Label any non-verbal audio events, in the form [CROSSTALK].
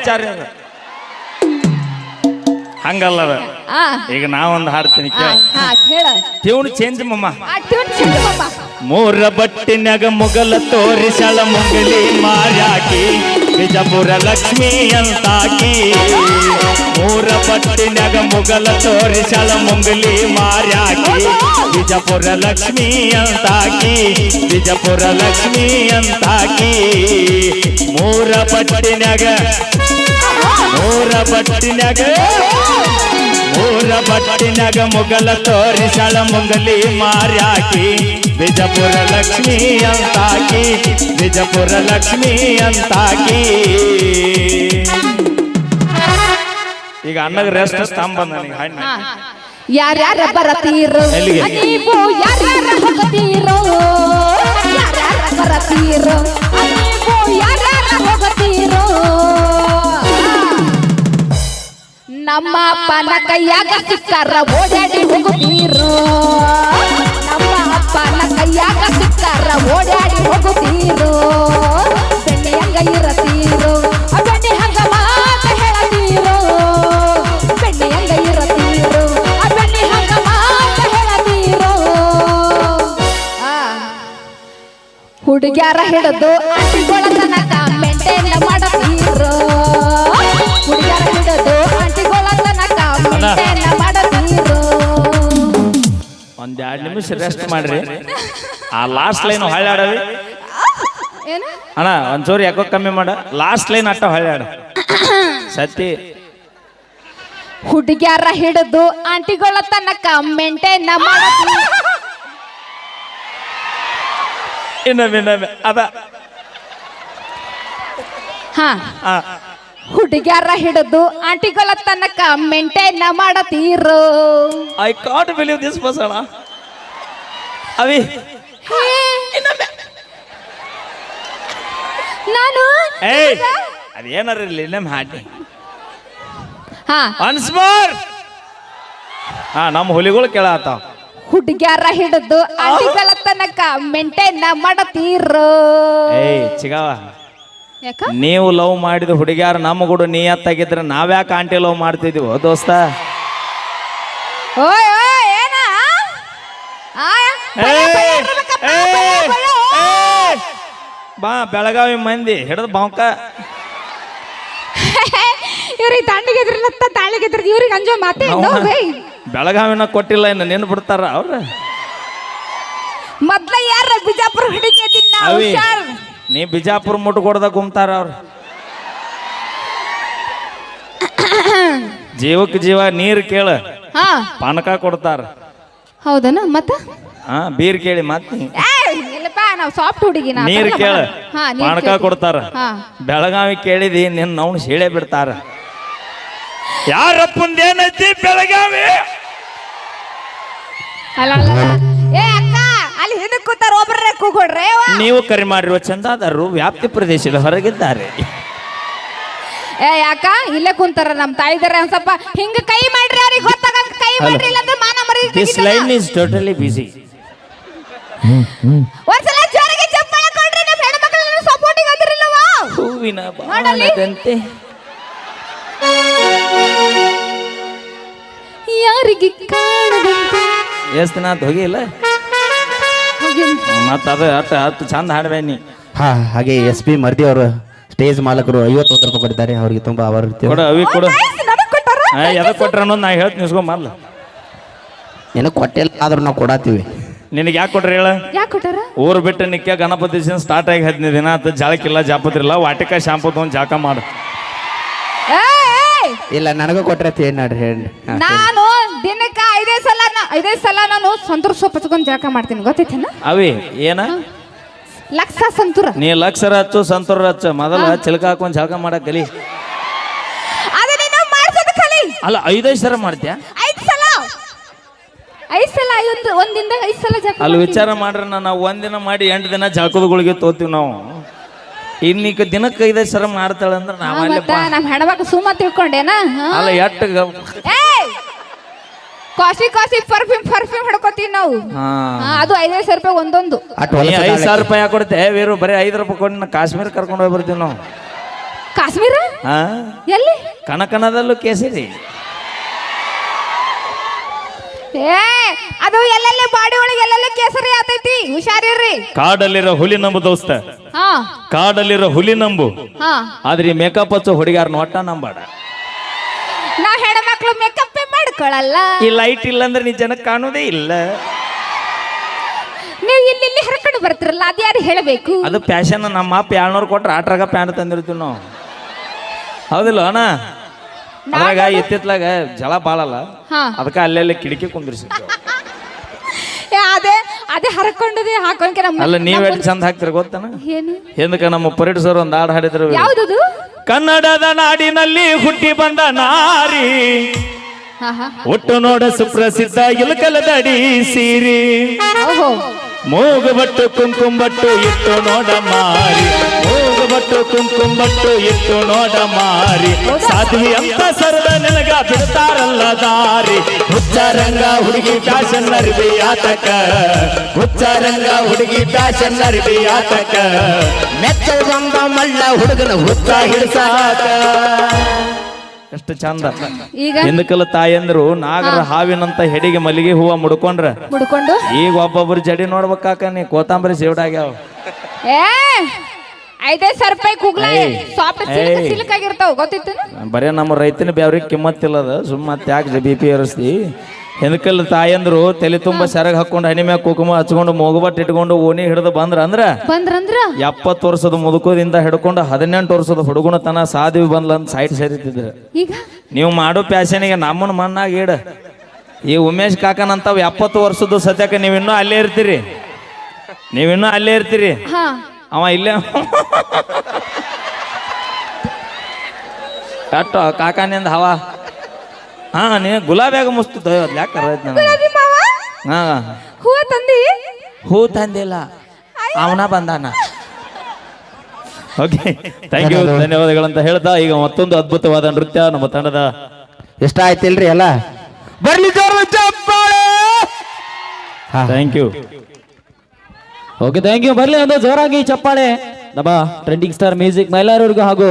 ಆಚಾರ್ಯ ಅದ. ಹಂಗಲ್ಲ ಅದ. ಆ. ಈಗ ನಾವೊಂದು ಹಾಡ್ತೀನಿ ಕೇಳ. ಹಾ ಹೇಳ. ಟ್ಯೂನ್ ಚೇಂಜ್ ಮಮ್ಮ. ಆ ಟ್ಯೂನ್ ಚೆಂದ ಬಾಬಾ ಮೂರ ಬಟ್ಟಿನಾಗ ಮುಗಲ ತೋರಿಸಳ ಮುಂಗಲಿ ಮಾರ್ಯಾಕಿ ಬಿಜಾಪುರ ಲಕ್ಷ್ಮಿ ಅಂತಾಕಿ. ಮೂರ ಬಟ್ಟಿನಾಗ ಮುಗಲ ತೋರಿಸಳ ಮುಂಗಲಿ ಮಾರ್ಯಾಕಿ ಬಿಜಾಪುರ ಲಕ್ಷ್ಮಿ ಅಂತಾಕಿ ಬಿಜಾಪುರ ಲಕ್ಷ್ಮಿ ಅಂತಾಕಿ. ಮೂರ ಬಟ್ಟಿನ್ಯಾಗ ಮೂರ ಬಟ್ಟಿನಾಗ ಮೂರ ಬಟ್ಟಿನಾಗ ಮುಗಲ ತೋರಿಸಳ ಮುಂಗಲಿ ಮಾರ್ಯಾಕಿ. ಬಿಜಪುರ ಲಕ್ಷ್ಮಿ ಅಂತಾಕಿ. ಬಿಜಪುರ ಲಕ್ಷ್ಮಿ ಅಂತಾಕಿ. ಈಗ ಅಣ್ಣಗ ರೆಸ್ಟ್ ಸ್ತಂಭ ನನಗೆ ಹಣ್ಣು ಯಾರ್ಯಾರ ಬರತೀರೋ? ನೀವು ಯಾರ್ಯಾರ ಹೋಗತೀರೋ ಯಾರ್ಯಾರ ಬರತೀರೋ ನಮ್ಮ ಅಪ್ಪನ ಕೈಯಾಗ ಸಿಕ್ಕಾರ ಓಡಾಡಿ ಹೋಗುತ್ತೀರು ನಮ್ಮ ಅಪ್ಪನ ಕೈಯಾಗ ಸಿಕ್ಕಾರ ಓಡಾಡಿ ಹೋಗುತ್ತೀರು ಹುಡುಗ್ಯಾರ ಹಿಡಿದು ಅಟ್ಟಿಗೊಳ ತನಕ ಮೆಂಟೆ ಮಾಡತೀರೋ ಮಾಡತೀರೋ ಒಂದ್ ಎರಡ್ ನಿಮಿಷ ರೆಸ್ಟ್ ಮಾಡ್ರಿ. ಆ ಲಾಸ್ಟ್ ಲೈನ್ ಹಳ್ಳಾಡವಿ ಏನ? ಅಣ್ಣ ಒಂಚೂರು ಯಾಕೋ ಕಮ್ಮಿ ಮಾಡ. ಲಾಸ್ಟ್ ಲೈನ್ ಅಟ್ಟ ಹಳ್ಳಾಡ ಸತ್ತಿ. ಹುಡುಗ್ಯಾರ ಹಿಡಿದು ಆಂಟಿಗಳ ತನಕ ಮೆಂಟೇನ್ ಇನ್ನೊಮ್ಮೆ ಇನ್ನೊಮ್ಮೆ. ಅದ. ಹಾ. ಹುಡುಗ್ಯಾರ ಹಿಡಿದು ಆಂಟಿಗಳ ತನಕ ಮೇಂಟೈನ್ ಮಾಡತೀರೋ. ಐ ಕಾಟ್ ಬಿಲೀವ್ ದಿಸ್ ಬಸಣ ಅವಿ. ನಾನು? ಏಯ್. ಅದೇನಾರ ಇಲ್ಲಿ ನಮ್ಮ ಹಾಡಿ. ಹಾ. ಒನ್ಸ್ ಮೋರ್ ಹಾ ನಮ್ಮ ಹುಲಿಗಳು ಕೇಳತ್ತಾವ ಹುಡುಗ್ಯಾರ ಹಿಡಿದು ಆಂಟಿಗಳ ತನಕ ಮೇಂಟೈನ್ ಮಾಡತೀರೋ. ಏ ಚಿಗವ. ಯಾಕ? ನೀವು ಲವ್ ಮಾಡಿದ ಹುಡುಗ್ಯಾರ ನಮ್ಮ ಕೂಡ ನೀಯತ್ತಾಗಿದ್ರೆ ನಾವ್ಯಾಕೆ ಆಂಟಿ ಲವ್ ಮಾಡ್ತಿದ್ದೀವೋ ದೋಸ್ತ? ಓಯ್ ಓಯ್ ಏನ? ಆ? ಭಯ, ಭಯ ಇರ್ಬೇಕಪ್ಪ, ಭಯ, ಭಯ. ಏಯ್. ಬಾ ಬೆಳಗಾವಿ ಮಂದಿ ಹಿಡಿದು ಬಾಂಕ [LAUGHS] ಇವ್ರಿಗೆ ತಾಂಡಿಗೆ ಎದ್ರಿಲ್ಲತ್ತ ತಾಳಿಗೆ ಎದ್ರದ ಇವ್ರಿಗೆ ಅಂಜೋ ಮಾತೆ ಇಲ್ಲ ಬೆಳಗಾವಿನ ಕೊಟ್ಟಿಲ್ಲ ಇನ್ನು ನಿನ್ ಬಿಡ್ತಾರ ಅವ್ರ? ಮೊದ್ಲ ಯಾರ ಬಿಜಾಪುರ ಹುಡುಗಿ ದಿನ ಅವಿ. ಹುಷಾರ್. ನೀ ಬಿಜಾಪುರ ಮುಟ್ಕೊಡ್ದ ಗುಮ್ತಾರ ಅವ್ರು. ಜೀವಕ್ಕೆ ಜೀವ ನೀರು ಕೇಳ. ಹಾ. ಪಾನಕ ಕೊಡ್ತಾರ. ಹೌದನ? ಮತ್ತ? ಹಾ ಬೀರ್ ಕೇಳಿ ಮತ್ತೆ ಇಲ್ಲಪ್ಪ ನಾವು ಸಾಫ್ಟ್ ಹುಡುಗಿ ನಾ ನೀರ್ ಕೇಳ. ಹಾ ನೀರ್ ಪಾನಕ ಕೇಳ್ತೀನಿ. ಕೊಡ್ತಾರ. ಹಾ. ಬೆಳಗಾವಿ ಕೇಳಿದಿ ನಿನ್ನ ಅವ್ನು ಸೀಳೆ ಬಿಡ್ತಾರ. ಯಾರಪ್ಪಂದೇನೈತಿ ಬೆಳಗಾವಿ? ಅಲ್ಲ ಅಲ್ಲ, ಅಲ್ಲ. ಏ ಅಕ್ಕ ಅಲ್ಲಿ ಹಿಂದಕ್ಕೆ ಕೂತಾರ ಒಬ್ಬರೇ ಕೂಗೊಡ್ರೆ ನೀವು ಕರೆ ಮಾಡಿರುವ ಚಂದಾದಾರರು ವ್ಯಾಪ್ತಿ ಪ್ರದೇಶದ ಹೊರಗಿದ್ದಾರೆ. ಏ ಯಾಕ? ಇಲ್ಲೇ ಕುಂತಾರ ನಮ್ ತಾಯಿದಾರ ಒಂದ್ ಸ್ವಲ್ಪ ಹಿಂಗ ಕೈ ಮಾಡ್ರಿ ಅವ್ರಿಗೆ ಗೊತ್ತಾಗ ಕೈ ಮಾಡ್ರಿ ಇಲ್ಲಾಂದ್ರೆ ಮಾನ ಮರಿ this line is totally busy ಒಂದ್ಸಲ ಜೋರಾಗಿ ಚಪ್ಪಾಳೆ ಕೊಡ್ರಿ ಹೆಣ್ಣು ಹೆಣ್ಮಕ್ಳು ಸಪೋರ್ಟಿಗೆ ಅಂದ್ರಿಲ್ಲವಾ ಹೂವಿನ ನೋಡಲ್ಲಿ. ಬಾಣದಂತೆ. ಯಾರಿಗೆ ಕಾಣದಂತೆ? ಎಷ್ಟು ನಾತ್ ಆತ್ ಹೋಗಿಲ್ಲ. ಮತ್ತ ಅದು ಹತ್ತು ಅಟ್ ಚಂದ ಹಾಡ್ಬೇನಿ ಹಾ ಹಾಗೆ ಎಸ್ ಪಿ ಮರ್ದಿ ಅವರು ಸ್ಟೇಜ್ ಮಾಲಕರು ಐವತ್ತೊಂದು ರೂಪಾಯಿ ಕೊಟ್ಟಿದ್ದಾರೆ ಅವರಿಗೆ ತುಂಬಾ ಅವರ ಕೊಡು ಅವಿ ಕೊಡು. ಆಯ್ತು, ನನಗ್ ಕೊಟ್ಟಾರ? ಎದಕ್ ಕೊಟ್ರ ಅನ್ನೋದು ನಾ ಹೇಳ್ತೀನಿ ಇಸ್ಕೊಂಡ್ ನಿನಗೆ ಕೊಟ್ಟಿಲ್ಲ ಆದ್ರೂ ನಾವು ಕೊಡಾತೀವಿ. ನಿನಗೆ ಯಾಕೆ ಕೊಟ್ರಿ ಹೇಳ? ಯಾಕ್ ಕೊಟ್ಟಾರ? ಊರು ಬಿಟ್ಟು ನಿಕ್ಕ ಗಣಪತಿ ಸೀಸನ್ ಸ್ಟಾರ್ಟ್ ಆಗಿ ಹದಿನೈದು ದಿನ ಆತ ಜಾಳಕ್ಕಿಲ್ಲ ಜಾಪತ್ರಿಲ್ಲ ವಾಟಿಕ ಶಾಂಪು ತೊಗೊಂಡು ಜಾಕ ಮಾಡು. ಏಯ್, ಇಲ್ಲ ನನಗೂ ಕೊಟ್ರೆ ಏನ್ ನೋಡ್ರಿ ಹೇಳಿ. ಹಾ, ಹೇಳಿ. ನಾನು ದಿನಕ್ಕ ಐದೇ ಸಲ ನಾ- ಐದೇ ಸಲ ನಾನು ಸಂತೂರ್ ಸೊಪ್ಪು ಹಚ್ಕೊಂಡು ಜಳಕ ಮಾಡ್ತೀನಿ. ಗೊತ್ತೈತೇನ? ಅವಿ ಏನ? ಲಕ್ಷ ಸಂತೂರ. ನೀ ಲಕ್ಷರ ಹಚ್ಚು ಸಂತೂರ ಹಚ್ಚು ಮೊದಲ ಚಿಲಕ ಹಾಕೊಂಡ್ ಜಳಕ ಮಾಡಕ್ ಕಲಿ. ಅದ ನೀನು ಮಾಡ್ಸೋದು ಕಲಿ. ಅಲ್ಲ ಐದೈದು ಸರ ಮಾಡ್ತ್ಯಾ? ಐದು ಸಲ. ಐದು ಸಲ ಒಂದು ಐದ್ ಸಲ ಜಳಕ ಅಲ್ಲಿ. ವಿಚಾರ ಮಾಡ್ರೆ ನಾವು ಒಂದಿನ ಮಾಡಿ ಎಂಟು ದಿನ ಜಳಕದಗಳಿಗೆ ತೋತೀವಿ ನಾವು. ಇನ್ನೀಗ ದಿನಕ್ಕೆ ಐದೈದು ಸರ ಮಾಡ್ತಾಳೆ ಅಂದ್ರೆ ನಾವು ನಾವಲ್ಲಿ ಮತ್ತ ನಮ್ ಹೆಣ್ಮಕ್ಳು ಸುಮ್ಮ ತಿಳ್ಕೊಂಡೇನ? ಅಲ್ಲ ಎಟ್ಟು ಏಯ್! ಕಾಸಿ ಕಾಸಿ ಪರ್ಫ್ಯೂಮ್ ಪರ್ಫ್ಯೂಮ್ ಹಡ್ಕೋತೀವಿ ನಾವು. ಹಾ. ಹಾ, ಅದು ಐದೈದು ಸಾವಿರ ರೂಪಾಯಿ ಒಂದೊಂದು. ಅಟ್ ನೀ ಹೊಲಸು ಐದು. ಸಾವಿರ ರೂಪಾಯಿ ಹಾಕೊಡುತ್ತೆ ಕೊಡ್ತೆ ವೀರು ಬರೀ ಐದು ರೂಪಾಯಿ ಕೊಟ್ಟು ಕಾಶ್ಮೀರ ಕರ್ಕೊಂಡು ಹೋಗಿ ಬರ್ತೀವಿ ನಾವು. ಕಾಶ್ಮೀರ? ಹಾ. ಎಲ್ಲಿ? ಕನಕನದಲ್ಲೂ ಕೇಸರಿ. ಏ ಅದು ಎಲ್ಲೆಲ್ಲಿ ಬಾಡಿ ಒಳಗೆ ಎಲ್ಲೆಲ್ಲಿ ಕೇಸರಿ ಆತೈತಿ? ಹುಷಾರಿರ್ರಿ. ಕಾಡಲ್ಲಿರೋ ಹುಲಿ ನಂಬು ದೋಸ್ತ. ಹಾ. ಕಾಡಲ್ಲಿರೋ ಹುಲಿ ನಂಬು. ಹಾ. ಆದ್ರೆ ಮೇಕಪ್ ಹಚ್ಚೋ ಹುಡುಗಾರ ನೋಟ ನಂಬಾಡ. ನಾ ಹೆಣ್ಮಕ್ಳು ಮೇಕಪ್ ಮಾಡ್ಕೊಳಲ್ಲ ಈ ಲೈಟ್ ಇಲ್ಲ ಅಂದ್ರೆ ನೀ ಜನಕ್ಕೆ ಕಾಣೋದೇ ಇಲ್ಲ. ನೀವು ಇಲ್ಲಿ ಇಲ್ಲಿ ಹರ್ಕೊಂಡು ಬರ್ತಿರಲ್ಲ ಅದು ಯಾರು ಹೇಳಬೇಕು? ಅದು ಪ್ಯಾಶನ್ ನಮ್ಮ ಅಪ್ಪ ಏಳ್ನೂರು ಕೊಟ್ರೆ ಆಟ್ರಾಗ ಪ್ಯಾಂಟ್ ತಂದಿರ್ತೀವಿ ನಾವು. ಹೌದಿಲ್ಲ ಅಣ್ಣ? ಅದ್ರಾಗ ಎತ್ತಿತ್ಲಾಗ ಜಲ ಬಾಳಲ್ಲ. ಹಾ. ಅದಕ್ಕೆ ಅಲ್ಲೆಲ್ಲ ಕಿಟಕಿ ಕುಂದಿರ್ಸಿದ್ವಿ ಏ, ಅದೇ ಅದೇ ಹರ್ಕೊಂಡದೆ ಹಾಕೊಂಡ್ಕೆ ನಮ್ಮ ಅಲ್ಲ ನೀವ್ ಎಷ್ಟು ಚಂದ ಹಾಕ್ತಿರ ಗೊತ್ತನ? ಏನು? ಹಿಂದಕ್ಕೆ ನಮ್ಮ ಪರೇಡ್ ಸರ್ ಒಂದು ಹಾಡು ಹಾಡಿದ್ರು. ಯಾವ್ದದು? ಕನ್ನಡದ ನಾಡಿನಲ್ಲಿ ಹುಟ್ಟಿ ಬಂದ ನಾರಿ. ಒಟ್ಟು ನೋಡ ಸುಪ್ರಸಿದ್ಧ ಇಲಕಲದಡಿ ಸೀರಿ. ಮೂಗುಬಟ್ಟು ಕುಂಕುಂಬಟ್ಟು ಇಟ್ಟು ನೋಡ ಮಾರಿ. ಮೂಗುಬಟ್ಟು ಕುಂಕುಂಬಟ್ಟು ಇಟ್ಟು ನೋಡ ಮಾರಿ. ಸಾಧ್ವಿ ಅಂತ ಸರದ ನಿನಗ ಬಿಡ್ತಾರಲ್ಲ ದಾರಿ. ಹುಚ್ಚಾರಂಗ ಹುಡುಗಿ ಫ್ಯಾಷನ್ ಅರಿವಿ ಆತಕ. ಹುಚ್ಚಾರಂಗ ಹುಡುಗಿ ಫ್ಯಾಷನ್ ಅರಿವಿ ಆತಕ. ಮೆಚ್ಚ ಮಳ್ಳ ಹುಡುಗನ ಹುಚ್ಚ ಹಿಡ್ಸಾಕ. ಎಷ್ಟು ಚಂದ. ಈಗ? ತಾಯಿ ತಾಯಂದ್ರು ನಾಗರ ಹಾವಿನಂತ ಹೆಡಿಗೆ ಮಲ್ಲಿಗೆ ಹೂವ ಮುಡ್ಕೊಂಡ್ರ. ಮುಡ್ಕೊಂಡು? ಈಗ ಒಬ್ಬೊಬ್ರು ಜಡಿ ನೋಡ್ಬೇಕಾಕ ನೀ ಕೋತಂಬರಿ ಸೇವಡಾಗ್ಯಾವ ಏ ಐದೈದು ಸಾವಿರ ರೂಪಾಯಿ ಕುಗ್ಲ ಏಯ್. ಸಾಫ್ಟ್ ಸಿಲ್ಕ್ ಏಯ್. ಸಿಲ್ಕ್ ಆಗಿರ್ತಾವ ಗೊತ್ತಿತ್ತು ಬರೇ ನಮ್ಮ ರೈತನ ಬ್ಯಾವ್ರಿಗೆ ಕಿಮ್ಮತ್ತಿಲ್ಲದ ಸುಮ್ಮ ಮತ್ತೆ ಯಾಕೆ ಬಿ ಪಿ ಏರಿಸ್ತಿ ಹಿಂದಕಲ್ಲ ತಾಯಂದ್ರು ತಲೆ ತುಂಬ ಸೆರಗ್ ಹಾಕೊಂಡು ಮ್ಯಾಗ ಕುಕುಮ ಹಚ್ಕೊಂಡು ಮೂಗುಬಟ್ಟು ಇಟ್ಕೊಂಡು ಓಣಿ ಹಿಡಿದು ಬಂದ್ರ ಅಂದ್ರ ಬಂದ್ರಂದ್ರ? ಎಪ್ಪತ್ತು ವರ್ಷದ ಮುದುಕೋದಿಂದ ಹಿಡ್ಕೊಂಡು ಹದಿನೆಂಟು ವರ್ಷದ ಹುಡುಗನ ತನ ಸಾಧಿವಿ ಬಂದ್ಲ ಅಂತ ಸೈಟ್ ಸೇರಿತಿದ್ರ. ಈಗ? ನೀವು ಮಾಡೋ ಪ್ಯಾಶನಿಗೆ ನಮ್ಮನ್ನ ಮಣ್ಣಾಗ ಇಡ ಈ ಉಮೇಶ್ ಕಾಕನಂತಾವ್ ಎಪ್ಪತ್ತು ವರ್ಷದ ಸತ್ಯಕ್ಕೆ ನೀವಿನ್ನೂ ಅಲ್ಲೇ ಇರ್ತೀರಿ. ನೀವಿನ್ನೂ ಅಲ್ಲೇ ಇರ್ತೀರಿ. ಹಾ. ಅವ ಇಲ್ಲೇ ಕಟ್ಟು ಕಾಕಾನಿಂದ ಹವ. ಹಾ ನೀ ಗುಲಾಬ್ಯಾಗ ಮುಸ್ತು ಯಾಕೆ ನನಗೆ? ಗುಲಾಬಿ ಮಾವ? ಹಾ. ಹೂವ ತಂದಿ? ಹೂ ತಂದಿಲ್ಲ. ಅವನ ಬಂದಾನ. ಓಕೆ ಥ್ಯಾಂಕ್ ಯು ಧನ್ಯವಾದಗಳಂತ ಹೇಳ್ತಾ ಈಗ ಮತ್ತೊಂದು ಅದ್ಭುತವಾದ ನೃತ್ಯ ನಮ್ಮ ತಂಡದ. ಇಷ್ಟ ಆಯ್ತಿಲ್ರಿ ಎಲ್ಲ? ಬರ್ಲಿ ಜೋರು ಚಪ್ಪಾಳೆ! ಹಾ. Thank you okay thank you ಬರ್ಲಿ ಒಂದು ಜೋರಾಗಿ ಚಪ್ಪಾಳೆ. ನಮ್ಮ ಟ್ರೆಂಡಿಂಗ್ ಸ್ಟಾರ್ ಮ್ಯೂಸಿಕ್ ಮೈಲಾರವ್ರಿಗೂ ಹಾಗೂ